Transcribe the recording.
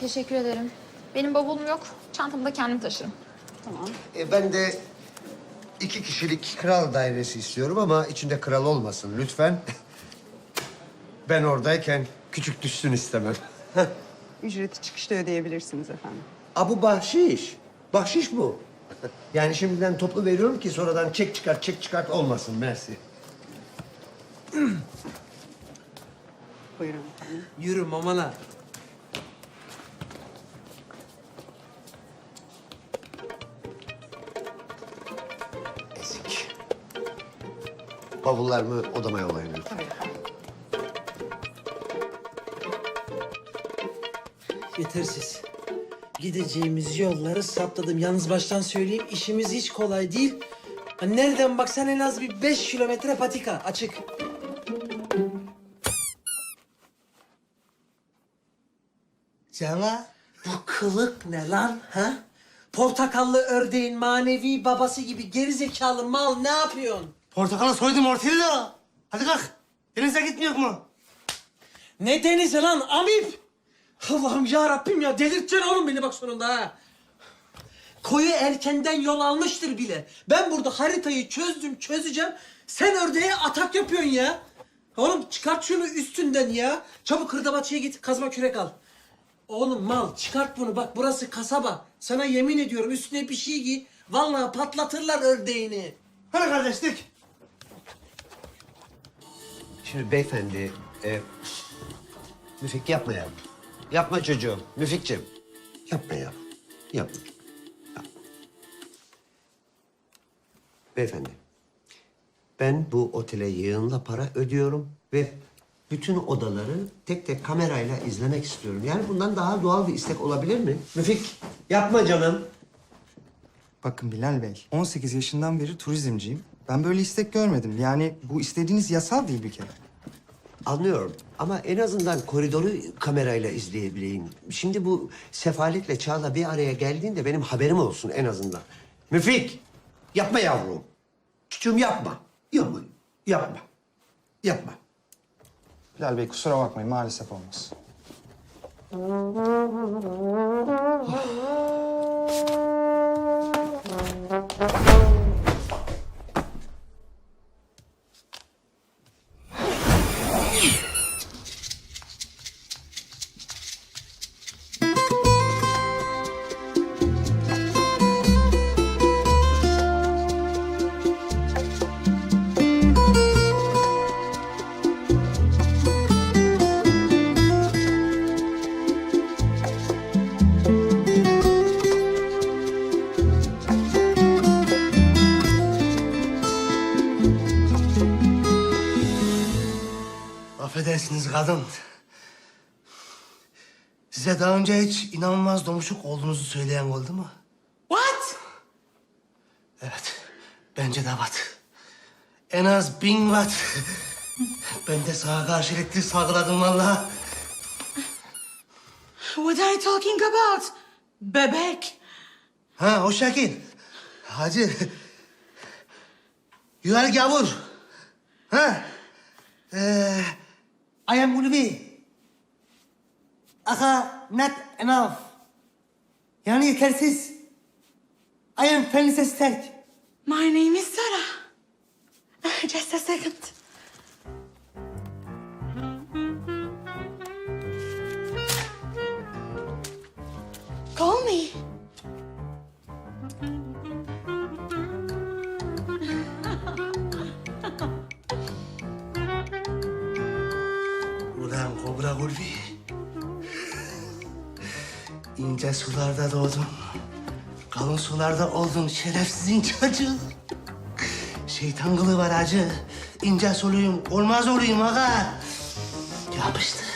Teşekkür ederim. Benim bavulum yok. Çantamı da kendim taşırım. Tamam. E, ben de iki kişilik kral dairesi istiyorum ama içinde kral olmasın lütfen. Ben oradayken küçük düşsün istemem. Ücreti çıkışta ödeyebilirsiniz efendim. A bu bahşiş. Bahşiş bu. Yani şimdiden toplu veriyorum ki sonradan çek çıkart çek çıkart olmasın mersi. Buyurun efendim. Yürü mamana. Bavullarımı odama yollayın lütfen. Tabii. Yetersiz. Gideceğimiz yolları saptadım. Yalnız baştan söyleyeyim işimiz hiç kolay değil. Ha, Nereden baksan en az bir beş kilometre patika açık. Ceva, bu kılık ne lan ha? Portakallı ördeğin manevi babası gibi gerizekalı mal ne yapıyorsun? Portakalı soydum Ortillo. Hadi kalk. Denize gitmiyor mu? Ne denizi lan amip? Allah'ım ya Rabbim ya delirteceksin oğlum beni bak sonunda ha. Koyu erkenden yol almıştır bile. Ben burada haritayı çözdüm çözeceğim. Sen ördeğe atak yapıyorsun ya. Oğlum çıkart şunu üstünden ya. Çabuk hırdavatçıya git kazma kürek al. Oğlum mal çıkart bunu bak burası kasaba. Sana yemin ediyorum üstüne bir şey giy. Vallahi patlatırlar ördeğini. Hadi kardeşlik. Şimdi beyefendi, e, Müfik yapma ya. Yapma çocuğum, Müfikciğim. Yapma ya. Yapma. Beyefendi, ben bu otele yığınla para ödüyorum ve bütün odaları tek tek kamerayla izlemek istiyorum. Yani bundan daha doğal bir istek olabilir mi? Müfik, yapma canım. Bakın Bilal Bey, 18 yaşından beri turizmciyim. Ben böyle istek görmedim. Yani bu istediğiniz yasal değil bir kere. Anlıyorum ama en azından koridoru kamerayla izleyebileyim. Şimdi bu sefaletle Çağla bir araya geldiğinde benim haberim olsun en azından. Müfik, yapma yavrum. Çocuğum yapma. Yapma, yapma. Yapma. Bilal Bey kusura bakmayın maalesef olmaz. kadın. Size daha önce hiç inanılmaz domuşuk olduğunuzu söyleyen oldu mu? What? Evet. Bence de watt. En az bin watt. ben de sağa karşı elektrik salgıladım vallahi. What are you talking about? Bebek. Ha o şekil. Hacı. Yuval gavur. Ha? Ee, I am Ulvi. Aka not enough. Yani yetersiz. I am Felicity Stark. My name is Sarah. Just a second. Ulan Kobra Ulvi. İnce sularda doğdun. Kalın sularda oldun şerefsizin çocuğu. Şeytan kılı var acı. İnce soluyum, olmaz olayım aga. Yapıştır.